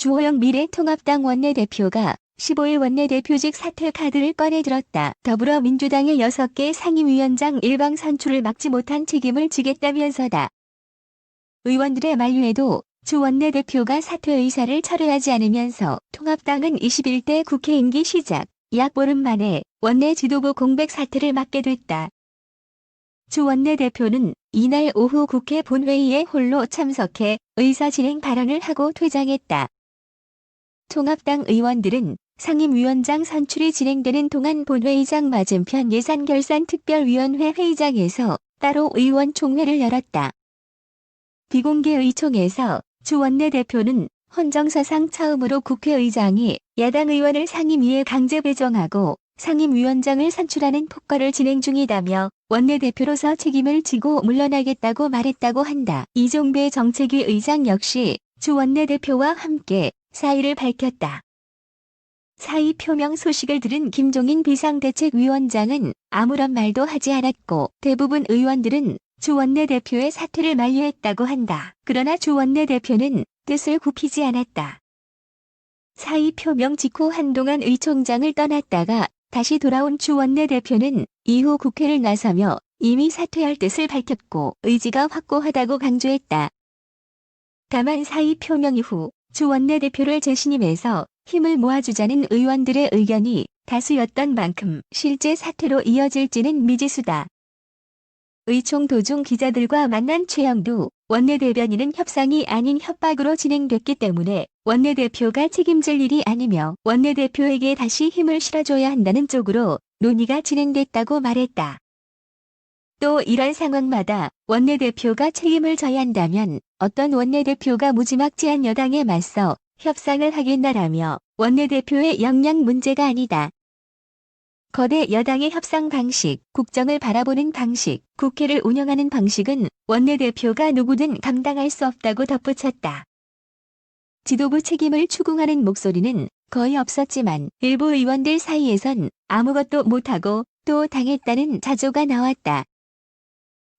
주호영 미래통합당 원내대표가 15일 원내대표직 사퇴 카드를 꺼내들었다. 더불어민주당의 6개 상임위원장 일방 선출을 막지 못한 책임을 지겠다면서다. 의원들의 만류에도 주 원내대표가 사퇴 의사를 철회하지 않으면서 통합당은 21대 국회 임기 시작 약 보름 만에 원내 지도부 공백 사태를 맡게 됐다. 주 원내대표는 이날 오후 국회 본회의에 홀로 참석해 의사 진행 발언을 하고 퇴장했다. 통합당 의원들은 상임위원장 선출이 진행되는 동안 본회의장 맞은편 예산결산특별위원회 회의장에서 따로 의원총회를 열었다. 비공개 의총에서 주 원내대표는 헌정사상 처음으로 국회의장이 야당 의원을 상임위에 강제 배정하고 상임위원장을 선출하는 폭거를 진행 중이다며 원내대표로서 책임을 지고 물러나겠다고 말했다고 한다. 이종배 정책위 의장 역시 주 원내대표와 함께 사의를 밝혔다. 사의 표명 소식을 들은 김종인 비상대책위원장은 아무런 말도 하지 않았고 대부분 의원들은 주 원내 대표의 사퇴를 만류했다고 한다. 그러나 주 원내 대표는 뜻을 굽히지 않았다. 사의 표명 직후 한동안 의총장을 떠났다가 다시 돌아온 주 원내 대표는 이후 국회를 나서며 이미 사퇴할 뜻을 밝혔고 의지가 확고하다고 강조했다. 다만 사의 표명 이후 주 원내대표를 재신임해서 힘을 모아주자는 의원들의 의견이 다수였던 만큼 실제 사퇴로 이어질지는 미지수다. 의총 도중 기자들과 만난 최영두 원내대변인은 협상이 아닌 협박으로 진행됐기 때문에 원내대표가 책임질 일이 아니며 원내대표에게 다시 힘을 실어줘야 한다는 쪽으로 논의가 진행됐다고 말했다. 또 이런 상황마다 원내대표가 책임을 져야 한다면 어떤 원내대표가 무지막지한 여당에 맞서 협상을 하겠나라며 원내대표의 역량 문제가 아니다. 거대 여당의 협상 방식, 국정을 바라보는 방식, 국회를 운영하는 방식은 원내대표가 누구든 감당할 수 없다고 덧붙였다. 지도부 책임을 추궁하는 목소리는 거의 없었지만 일부 의원들 사이에선 아무것도 못하고 또 당했다는 자조가 나왔다.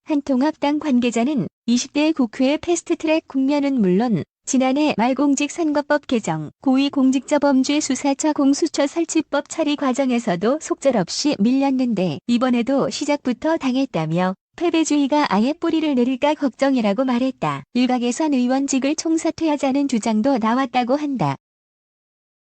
한 통합당 관계자는 20대 국회 패스트트랙 국면은 물론 지난해 말공직 선거법 개정, 고위공직자범죄 수사처 공수처 설치법 처리 과정에서도 속절없이 밀렸는데 이번에도 시작부터 당했다며 패배주의가 아예 뿌리를 내릴까 걱정이라고 말했다. 일각에선 의원직을 총사퇴하자는 주장도 나왔다고 한다.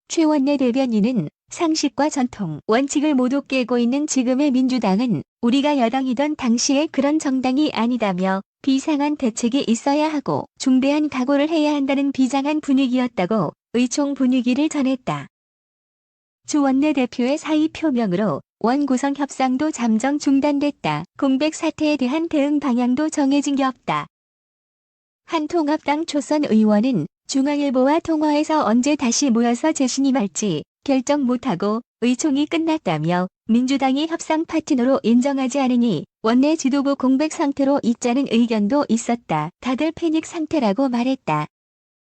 최원내 대변인은 상식과 전통, 원칙을 모두 깨고 있는 지금의 민주당은 우리가 여당이던 당시에 그런 정당이 아니다며 비상한 대책이 있어야 하고 중대한 각오를 해야 한다는 비장한 분위기였다고 의총 분위기를 전했다. 주 원내대표의 사의 표명으로 원구성 협상도 잠정 중단됐다. 공백 사태에 대한 대응 방향도 정해진 게 없다. 한 통합당 초선 의원은 중앙일보와 통화에서 언제 다시 모여서 재신임할지 결정 못하고 의총이 끝났다며 민주당이 협상 파트너로 인정하지 않으니 원내 지도부 공백 상태로 있자는 의견도 있었다. 다들 패닉 상태라고 말했다.